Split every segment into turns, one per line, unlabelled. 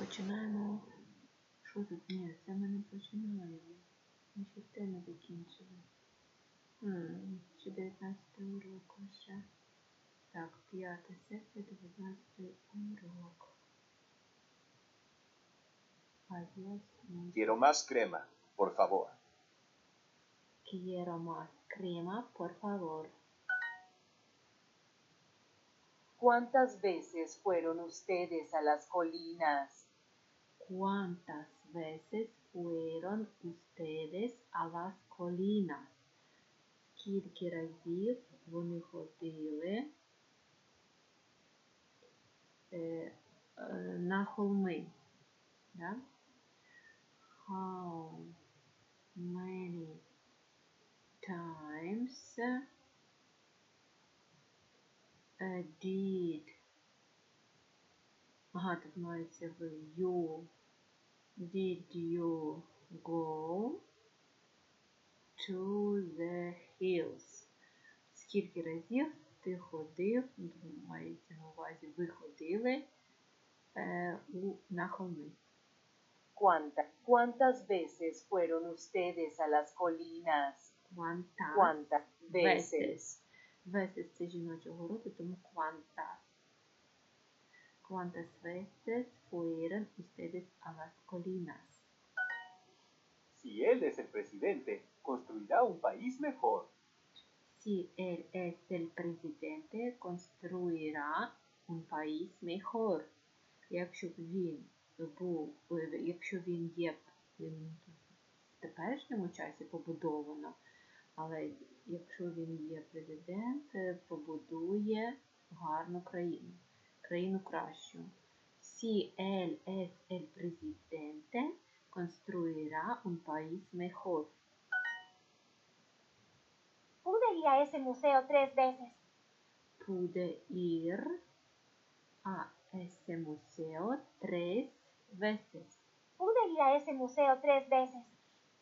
Починаємо. Що тут? Ні, це ми не починаємо. Ми ще те не закінчили. М, Ще 19 урок ще. Так, п'ята секція, 19 урок. Adiós.
Quiero más crema, por favor.
Quiero más crema, por favor.
¿Cuántas veces fueron ustedes a las colinas?
¿Cuántas veces fueron ustedes a las colinas? Скільки разів вони ходили е, е, на холми? Да? How many times е, did Ага, тут мається в you. Did you go to the hills? Скільки разів ти ходив, ну, тут мається на увазі, ви ходили е, у, на холми?
¿Cuántas, ¿Cuántas veces fueron ustedes a las colinas?
Quantas
¿Cuántas veces?
veces? Veces це жіночого роду, тому quantas. Quantas veces fueron
presidente, construirá un país mejor.
Si él es el presidente, construirá un país mejor. Якщо б він був, е, якщо він є м, в теперішньому часі побудовано, але якщо він є президент, е, побудує гарну країну, країну кращу. Si él es el presidente, construirá un país mejor.
Pude ir a ese museo tres veces.
pude ir a ese museo tres veces.
Pude ir a ese museo tres veces.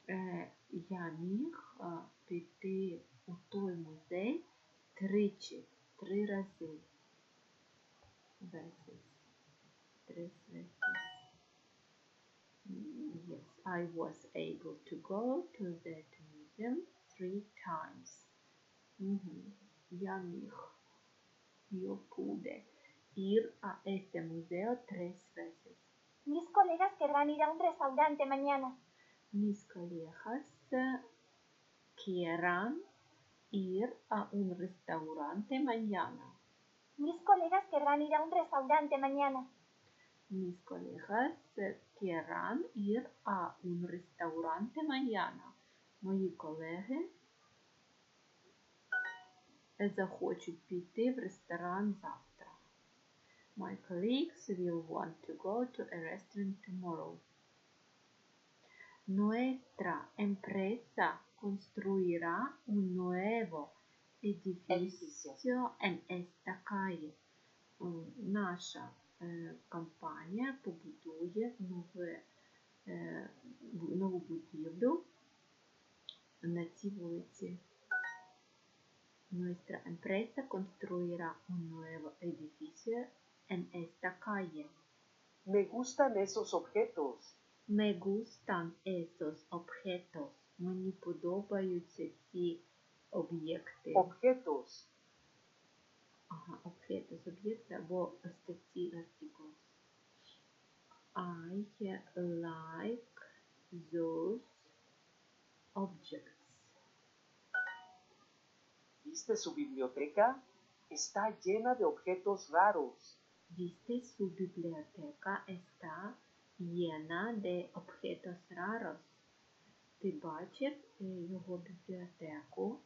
Е, я міг а, піти у той музей тричі, три рази. Veces. Три veces. Mm, Yes, I was able to go to that museum three times. Мгм. Я міг. Yo pude ir a este museo tres veces.
Mis colegas querrán ir a un restaurante mañana.
Mis colegas quieran ir a un restaurante mañana.
Mis colegas querrán ir a un restaurante mañana.
Mis colegas quieran ir a un restaurante mañana. Мої колеги Захочуть піти в ресторан завтра. My colleagues will want to go to a restaurant tomorrow. Nuestra empresa construirá un nuevo edificio en esta calle. Наша е, компанія побудує нове, е, нову будівлю на цій вулиці. Nuestra empresa construirá un nuevo edificio en esta calle.
Me gustan esos objetos.
Me gustan esos objetos. Мені подобаються ці об'єкти.
Objetos.
Ага, objetos, об'єкти або статті articles. I like those objects.
¿Viste su biblioteca? Está llena de objetos raros.
Viste su biblioteca está llena de objetos raros. Ти бачив е, його бібліотеку?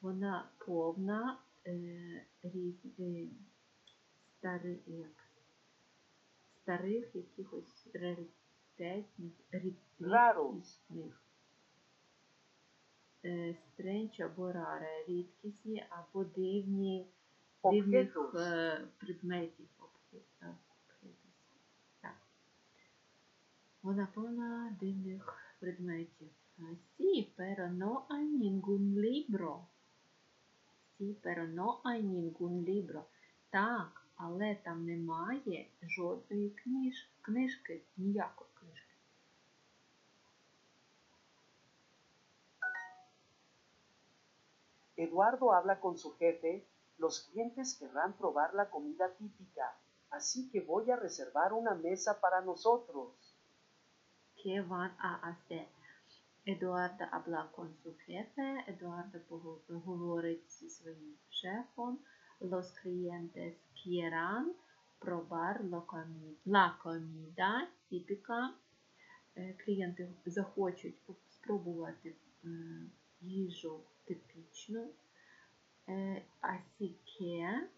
Вона повна е, різ, е, стари, як, старих якихось раритетних, рід-
Raros.
рідкісних. Е, Стренч або раре, рідкісні або дивні дивних е, предметів. е. Так. Вона повна дивних предметів. Сі, hay ningún libro. Сі, hay ningún libro. Так, але там немає жодної книж, книжки, ніякої
Eduardo habla con su jefe, los clientes querrán probar la comida típica, así que voy a reservar una mesa para nosotros.
¿Qué van a hacer? Едуарда habla con su jefe, Едуарда пого- говорить зі своїм шефом, los clientes quieran probar la comi- la comida típica. Е, Клієнти захочуть спробувати е, їжу типічну. Е, Así que,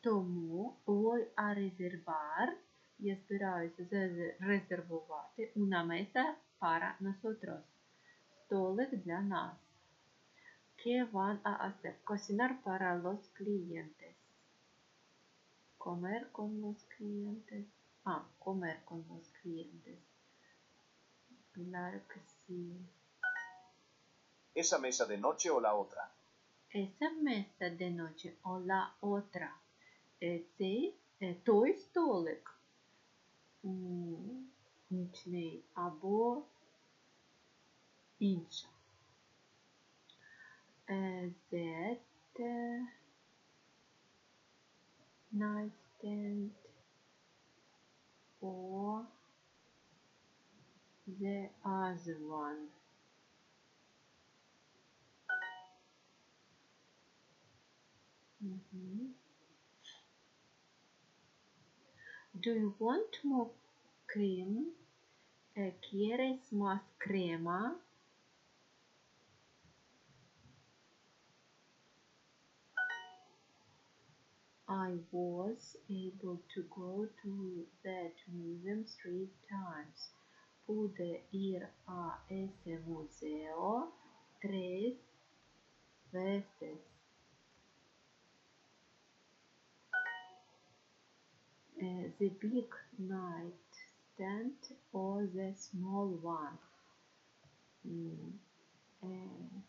тому voy a reservar, я збираюся зарезервувати una mesa para nosotros. Столик для нас. ¿Qué van a hacer? Cocinar para los clientes. Comer con los clientes. Ah, comer con los clientes. Claro que sí.
Esa mesa de noche o la otra.
Esa mesa de noche o la otra. Е, Цей е, той столик м, нічний або інша. Е, That е, nightstand or the other one. Mhm. Do you want more cream? ¿Quieres más crema? I was able to go to that museum three times. Pude ir a ese museo tres veces. Uh, the big nightstand or the small one? Mm, uh,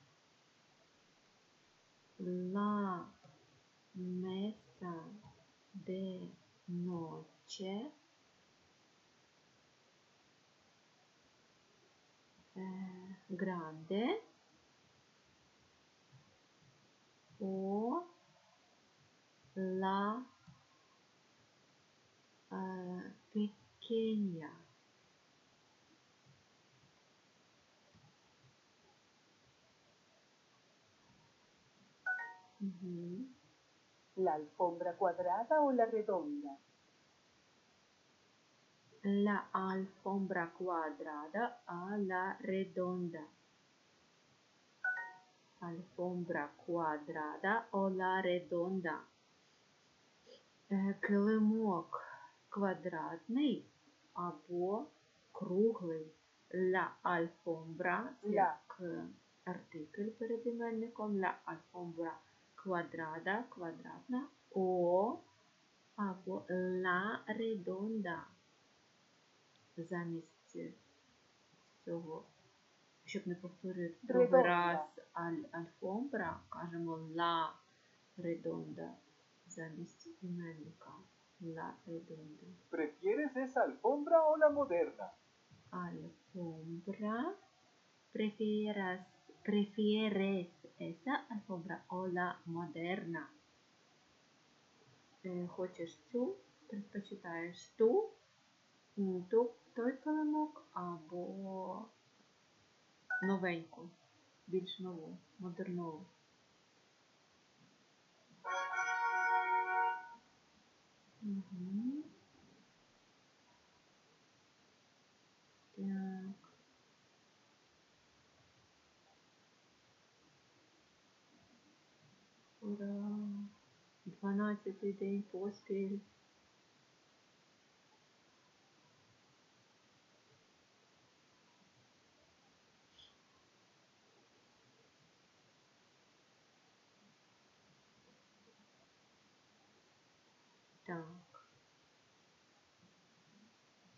la mesa de noche. Eh, grande. O la pequeña. Ujú.
¿La alfombra cuadrada o la redonda?
La alfombra cuadrada a la redonda. Alfombra cuadrada o la redonda. Е, Килимок квадратний або круглий ля
альфомбра,
як артикль перед іменником, ля альфомбра квадрата, квадратна, о або ла редонда. Замість цього, щоб не повторювати другий раз альфомбра, кажемо ла редонда замість іменника. La redonda.
¿Prefieres esa alfombra o la moderna?
Alfombra. Prefieras, prefieres esa alfombra o la moderna. Е, Хочеш цю, предпочитаєш ту, м, ту, той килимок або новеньку, більш нову, модернову. Угу. Так. Ура! 12 день поспіль. Так.